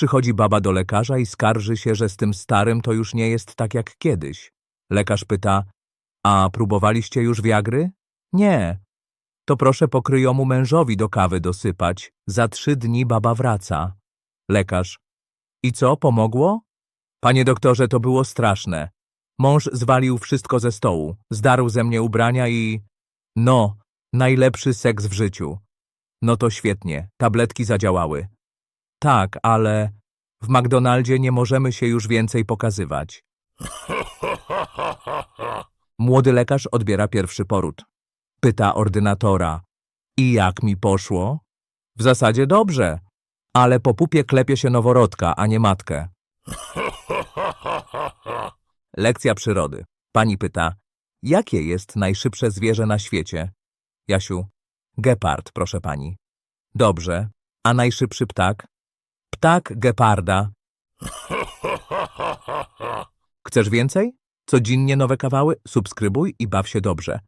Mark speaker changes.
Speaker 1: Przychodzi baba do lekarza i skarży się, że z tym starym to już nie jest tak jak kiedyś. Lekarz pyta, a próbowaliście już wiagry? Nie. To proszę pokryjomu mężowi do kawy dosypać. Za trzy dni baba wraca. Lekarz. I co, pomogło? Panie doktorze, to było straszne. Mąż zwalił wszystko ze stołu, zdarł ze mnie ubrania i... No, najlepszy seks w życiu. No to świetnie, tabletki zadziałały. Tak, ale w McDonaldzie nie możemy się już więcej pokazywać. Młody lekarz odbiera pierwszy poród. Pyta ordynatora. I jak mi poszło? W zasadzie dobrze, ale po pupie klepie się noworodka, a nie matkę. Lekcja przyrody. Pani pyta, jakie jest najszybsze zwierzę na świecie? Jasiu, gepard, proszę pani. Dobrze, a najszybszy ptak? Ptak geparda. Chcesz więcej? Codziennie nowe kawały? Subskrybuj i baw się dobrze.